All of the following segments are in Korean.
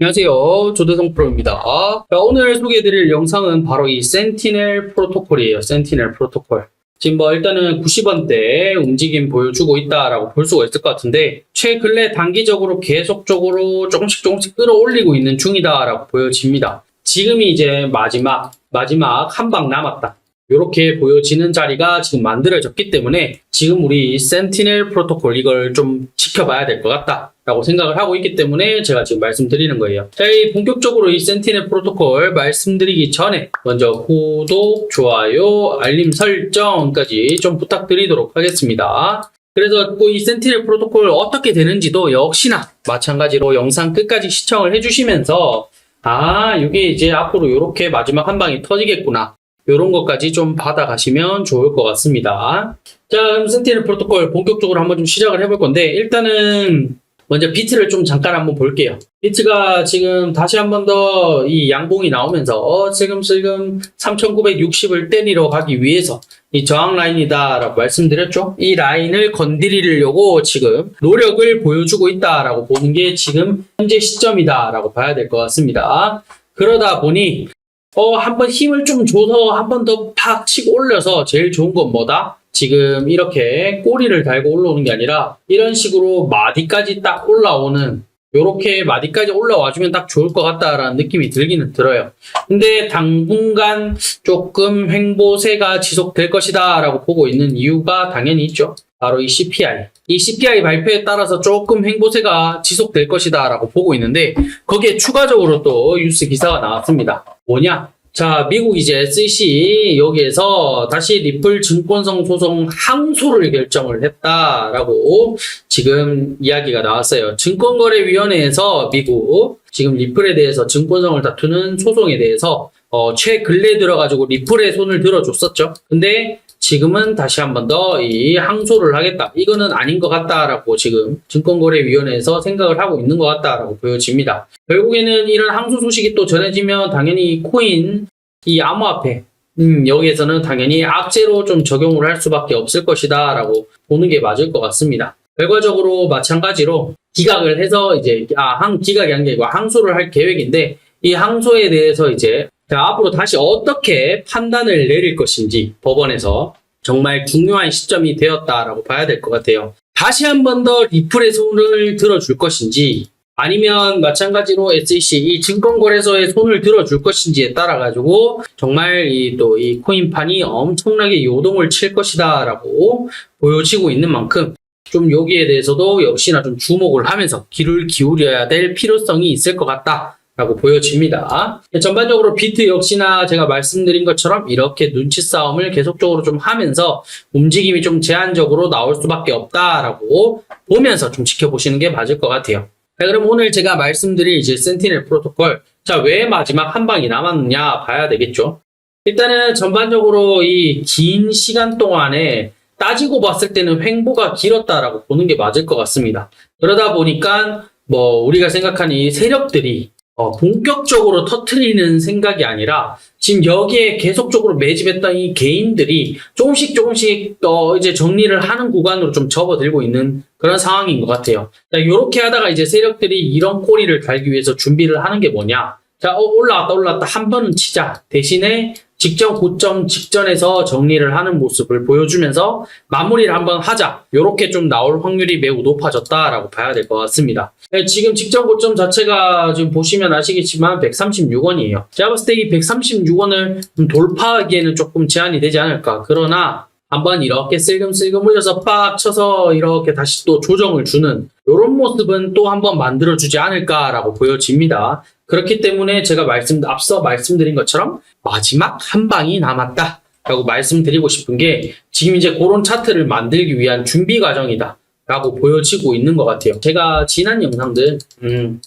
안녕하세요. 조대성 프로입니다. 자, 오늘 소개해드릴 영상은 바로 이 센티넬 프로토콜이에요. 센티넬 프로토콜. 지금 뭐 일단은 90원대 움직임 보여주고 있다라고 볼 수가 있을 것 같은데 최근래 단기적으로 계속적으로 조금씩 조금씩 끌어올리고 있는 중이다라고 보여집니다. 지금이 이제 마지막 마지막 한 방 남았다. 이렇게 보여지는 자리가 지금 만들어졌기 때문에 지금 우리 센티넬 프로토콜 이걸 좀 지켜봐야 될 것 같다. 라고 생각을 하고 있기 때문에 제가 지금 말씀드리는 거예요. 자, 이 본격적으로 이 센티넬 프로토콜 말씀드리기 전에 먼저 구독, 좋아요, 알림 설정까지 좀 부탁드리도록 하겠습니다. 그래서 또이 센티넬 프로토콜 어떻게 되는지도 역시나 마찬가지로 영상 끝까지 시청을 해주시면서 아, 이게 이제 앞으로 이렇게 마지막 한 방이 터지겠구나. 이런 것까지 좀 받아가시면 좋을 것 같습니다. 자, 그럼 센티넬 프로토콜 본격적으로 한번 좀 시작을 해볼 건데, 일단은 먼저 비트를 좀 잠깐 한번 볼게요. 비트가 지금 다시 한번 더 이 양봉이 나오면서 어, 슬금슬금 3960을 때리러 가기 위해서 이 저항 라인이다라고 말씀드렸죠. 이 라인을 건드리려고 지금 노력을 보여주고 있다라고 보는 게 지금 현재 시점이다라고 봐야 될 것 같습니다. 그러다 보니 어, 한번 힘을 좀 줘서 한번 더 팍 치고 올려서 제일 좋은 건 뭐다? 지금 이렇게 꼬리를 달고 올라오는 게 아니라 이런 식으로 마디까지 딱 올라오는 요렇게 마디까지 올라와 주면 딱 좋을 것 같다라는 느낌이 들기는 들어요. 근데 당분간 조금 횡보세가 지속될 것이다 라고 보고 있는 이유가 당연히 있죠. 바로 이 CPI. 이 CPI 발표에 따라서 조금 횡보세가 지속될 것이다 라고 보고 있는데 거기에 추가적으로 또 뉴스 기사가 나왔습니다. 뭐냐? 자, 미국 이제 SEC 여기에서 다시 리플 증권성 소송 항소를 결정을 했다라고 지금 이야기가 나왔어요. 증권거래위원회에서 미국 지금 리플에 대해서 증권성을 다투는 소송에 대해서 어, 최근래 들어가지고 리플에 손을 들어줬었죠. 근데 지금은 다시 한 번 더 이 항소를 하겠다. 이거는 아닌 것 같다라고 지금 증권거래위원회에서 생각을 하고 있는 것 같다라고 보여집니다. 결국에는 이런 항소 소식이 또 전해지면 당연히 코인, 이 암호화폐, 음, 여기에서는 당연히 악재로 좀 적용을 할 수밖에 없을 것이다 라고 보는 게 맞을 것 같습니다. 결과적으로 마찬가지로 기각을 해서 이제, 아, 항, 기각이 아니고 항소를 할 계획인데, 이 항소에 대해서 이제, 자, 앞으로 다시 어떻게 판단을 내릴 것인지 법원에서 정말 중요한 시점이 되었다라고 봐야 될 것 같아요. 다시 한 번 더 리플의 손을 들어줄 것인지, 아니면 마찬가지로 SEC 이 증권거래소에 손을 들어줄 것인지에 따라 가지고 정말 이 또 이 코인판이 엄청나게 요동을 칠 것이다라고 보여지고 있는 만큼 좀 여기에 대해서도 역시나 좀 주목을 하면서 귀를 기울여야 될 필요성이 있을 것 같다 라고 보여집니다. 전반적으로 비트 역시나 제가 말씀드린 것처럼 이렇게 눈치 싸움을 계속적으로 좀 하면서 움직임이 좀 제한적으로 나올 수밖에 없다라고 보면서 좀 지켜보시는 게 맞을 것 같아요. 자, 그럼 오늘 제가 말씀드릴 이제 센티넬 프로토콜. 자, 왜 마지막 한 방이 남았느냐 봐야 되겠죠. 일단은 전반적으로 이 긴 시간 동안에 따지고 봤을 때는 횡보가 길었다라고 보는 게 맞을 것 같습니다. 그러다 보니까 뭐 우리가 생각하는 이 세력들이 어, 본격적으로 터트리는 생각이 아니라 지금 여기에 계속적으로 매집했던 이 개인들이 조금씩 조금씩 어, 이제 정리를 하는 구간으로 좀 접어들고 있는 그런 상황인 것 같아요. 자, 요렇게 하다가 이제 세력들이 이런 꼬리를 달기 위해서 준비를 하는 게 뭐냐? 자, 어, 올라왔다, 올라왔다. 한 번은 치자. 대신에 직전 고점 직전에서 정리를 하는 모습을 보여주면서 마무리를 한번 하자. 요렇게 좀 나올 확률이 매우 높아졌다라고 봐야 될 것 같습니다. 네, 지금 직전 고점 자체가 지금 보시면 아시겠지만 136원이에요. 제가 봤을 때 이 136원을 돌파하기에는 조금 제한이 되지 않을까. 그러나 한번 이렇게 슬금슬금 올려서 빡 쳐서 이렇게 다시 또 조정을 주는 이런 모습은 또 한번 만들어주지 않을까라고 보여집니다. 그렇기 때문에 제가 말씀, 앞서 말씀드린 것처럼 마지막 한 방이 남았다. 라고 말씀드리고 싶은 게 지금 이제 그런 차트를 만들기 위한 준비 과정이다. 라고 보여지고 있는 것 같아요. 제가 지난 영상들, 음,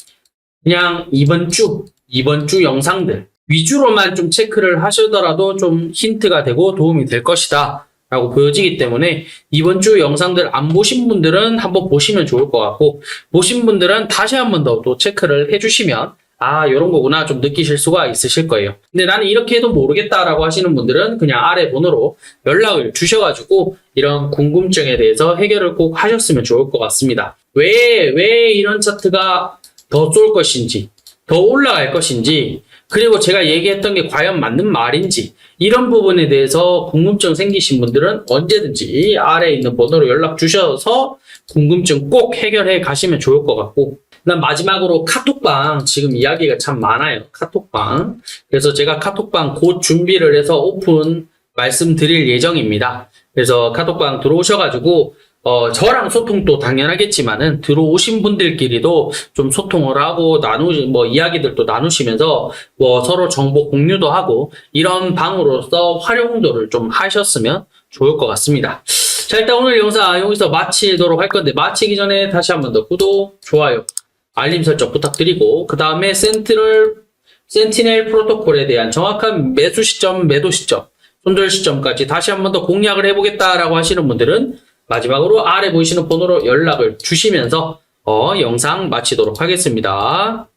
그냥 이번 주, 이번 주 영상들 위주로만 좀 체크를 하시더라도 좀 힌트가 되고 도움이 될 것이다. 라고 보여지기 때문에 이번 주 영상들 안 보신 분들은 한번 보시면 좋을 것 같고 보신 분들은 다시 한 번 더 또 체크를 해주시면 아 이런 거구나 좀 느끼실 수가 있으실 거예요. 근데 나는 이렇게 해도 모르겠다라고 하시는 분들은 그냥 아래 번호로 연락을 주셔가지고 이런 궁금증에 대해서 해결을 꼭 하셨으면 좋을 것 같습니다. 왜 왜 이런 차트가 더 쏠 것인지 더 올라갈 것인지, 그리고 제가 얘기했던 게 과연 맞는 말인지, 이런 부분에 대해서 궁금증 생기신 분들은 언제든지 아래에 있는 번호로 연락 주셔서 궁금증 꼭 해결해 가시면 좋을 것 같고, 난 마지막으로 카톡방 지금 이야기가 참 많아요. 카톡방. 그래서 제가 카톡방 곧 준비를 해서 오픈 말씀드릴 예정입니다. 그래서 카톡방 들어오셔가지고 어, 저랑 소통도 당연하겠지만은 들어오신 분들끼리도 좀 소통을 하고 나누 뭐 이야기들도 나누시면서 뭐 서로 정보 공유도 하고 이런 방으로서 활용도를 좀 하셨으면 좋을 것 같습니다. 자 일단 오늘 영상 여기서 마치도록 할 건데 마치기 전에 다시 한 번 더 구독, 좋아요, 알림 설정 부탁드리고 그 다음에 센트럴 센티넬 프로토콜에 대한 정확한 매수 시점, 매도 시점, 손절 시점까지 다시 한 번 더 공략을 해보겠다라고 하시는 분들은 마지막으로 아래 보이시는 번호로 연락을 주시면서 어, 영상 마치도록 하겠습니다.